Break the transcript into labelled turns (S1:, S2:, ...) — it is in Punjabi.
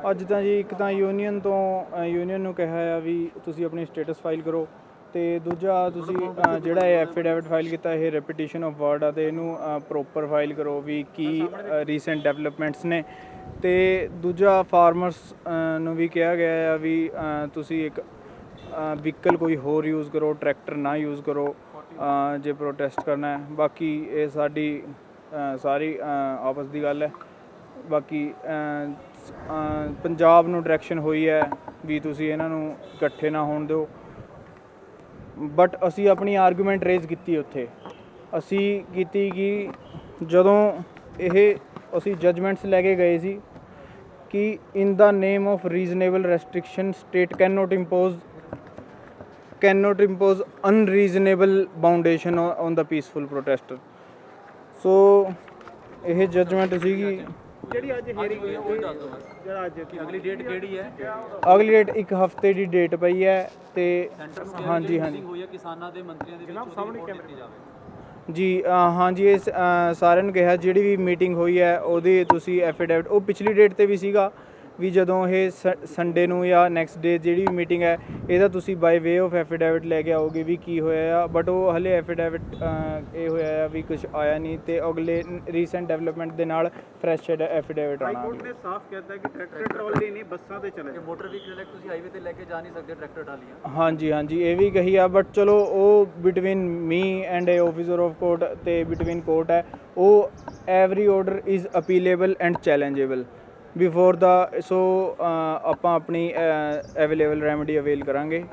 S1: ਅੱਜ ਤਾਂ ਜੀ ਇੱਕ ਤਾਂ ਯੂਨੀਅਨ ਤੋਂ ਯੂਨੀਅਨ ਨੂੰ ਕਿਹਾ ਆ ਵੀ ਤੁਸੀਂ ਆਪਣੀ ਸਟੇਟਸ ਫਾਈਲ ਕਰੋ ਤੇ ਦੂਜਾ ਤੁਸੀਂ ਅ, ਜਿਹੜਾ ਇਹ ਐਫੀਡੈਵਿਟ ਫਾਈਲ ਕੀਤਾ ਇਹ ਰੈਪੀਟੀਸ਼ਨ ਆਫ ਵਰਡ ਆ ਤੇ ਇਹਨੂੰ ਪ੍ਰੋਪਰ ਫਾਈਲ ਕਰੋ ਵੀ ਕੀ ਰੀਸੈਂਟ ਡਿਵੈਲਪਮੈਂਟਸ ਨੇ। ਤੇ ਦੂਜਾ ਫਾਰਮਰਸ ਨੂੰ ਵੀ ਕਿਹਾ ਗਿਆ ਆ ਵੀ ਅ, ਤੁਸੀਂ ਇੱਕ ਵਹੀਕਲ ਕੋਈ ਹੋਰ ਯੂਜ਼ ਕਰੋ ਟਰੈਕਟਰ ਨਾ ਯੂਜ਼ ਕਰੋ ਅ, ਜੇ ਪ੍ਰੋਟੈਸਟ ਕਰਨਾ ਹੈ। ਬਾਕੀ ਇਹ ਸਾਡੀ ਅ, ਸਾਰੀ ਅ, ਆਪਸ ਦੀ ਗੱਲ ਹੈ। ਬਾਕੀ ਅ, ਪੰਜਾਬ ਨੂੰ ਡਾਇਰੈਕਸ਼ਨ ਹੋਈ ਹੈ ਵੀ ਤੁਸੀਂ ਇਹਨਾਂ ਨੂੰ ਇਕੱਠੇ ਨਾ ਹੋਣ ਦਿਓ। ਬਟ ਅਸੀਂ ਆਪਣੀ ਆਰਗੂਮੈਂਟ ਰੇਜ਼ ਕੀਤੀ ਉੱਥੇ। ਅਸੀਂ ਕੀਤੀ ਕਿ ਜਦੋਂ ਇਹ ਅਸੀਂ ਜਜਮੈਂਟਸ ਲੈ ਕੇ ਗਏ ਸੀ ਕਿ in the name of reasonable restriction state can not impose can not impose unreasonable boundation on the peaceful protester so ਇਹ ਜਜਮੈਂਟ ਸੀਗੀ।
S2: ਜਿਹੜੀ ਅੱਜ ਹੀਅਰਿੰਗ ਹੋਈ ਉਹ ਦੱਸ ਦਿਓ ਜਿਹੜਾ ਅੱਜ ਅਗਲੀ ਡੇਟ ਕਿਹੜੀ ਹੈ?
S1: ਅਗਲੀ ਡੇਟ ਇੱਕ ਹਫ਼ਤੇ ਦੀ ਡੇਟ ਪਈ ਹੈ ਤੇ ਹਾਂਜੀ ਹਾਂਜੀ।
S3: ਹੋਈ ਹੈ ਕਿਸਾਨਾਂ ਦੇ ਮੰਤਰੀਆਂ ਦੇ ਵਿੱਚ ਉਹਦੀ ਰਿਪੋਰਟ ਦਿੱਤੀ ਜਾਵੇ।
S1: ਜੀ ਹਾਂਜੀ ਇਹ ਸਾਰਿਆਂ ਨੂੰ ਕਿਹਾ ਜਿਹੜੀ ਵੀ ਮੀਟਿੰਗ ਹੋਈ ਹੈ ਉਹਦੀ ਤੁਸੀਂ ਐਫੀਡੇਵਿਟ ਉਹ ਪਿਛਲੀ ਡੇਟ ਤੇ ਵੀ ਸੀਗਾ। ਵੀ ਜਦੋਂ ਇਹ ਸੰਡੇ ਨੂੰ ਜਾਂ ਨੈਕਸਟ ਡੇ ਜਿਹੜੀ ਵੀ ਮੀਟਿੰਗ ਹੈ ਇਹਦਾ ਤੁਸੀਂ ਬਾਈ ਵੇ ਆਫ ਐਫੀਡੇਵਿਟ ਲੈ ਕੇ ਆਓਗੇ ਵੀ ਕੀ ਹੋਇਆ ਆ ਬਟ ਉਹ ਹਲੇ ਐਫੀਡੇਵਿਟ ਇਹ ਹੋਇਆ ਆ ਵੀ ਕੁਝ ਆਇਆ ਨਹੀਂ ਤੇ ਅਗਲੇ ਰੀਸੈਂਟ ਡਿਵੈਲਪਮੈਂਟ ਦੇ ਨਾਲ ਫਰੈਸ਼ ਐਫੀਡੇਵਿਟ ਆਣਾ
S2: ਹਾਈਕੋਰਟ ਨੇ ਸਾਫ਼ ਕਹਿਤਾ ਕਿ ਟਰੈਕਟਰ ਟਰਾਲੀ ਨਹੀਂ ਬੱਸਾਂ ਤੇ ਚਲੇ।
S3: ਕਿ ਮੋਟਰ ਵਹੀਕਲ ਐਕਟ ਤੁਸੀਂ ਹਾਈਵੇ ਤੇ ਲੈ ਕੇ ਜਾ ਨਹੀਂ ਸਕਦੇ ਟਰੈਕਟਰ ਟਰਾਲੀਆਂ।
S1: ਹਾਂਜੀ ਹਾਂਜੀ ਇਹ ਵੀ ਕਹੀ ਆ ਬਟ ਚਲੋ ਉਹ between me and a officer of court ਤੇ ਬਿਟਵੀਨ ਕੋਰਟ ਹੈ ਉਹ every order is appealable and challengeable before the so ਆਪਾਂ ਆਪਣੀ ਅਵੇਲੇਬਲ ਰੈਮਡੀ ਅਵੇਲ ਕਰਾਂਗੇ।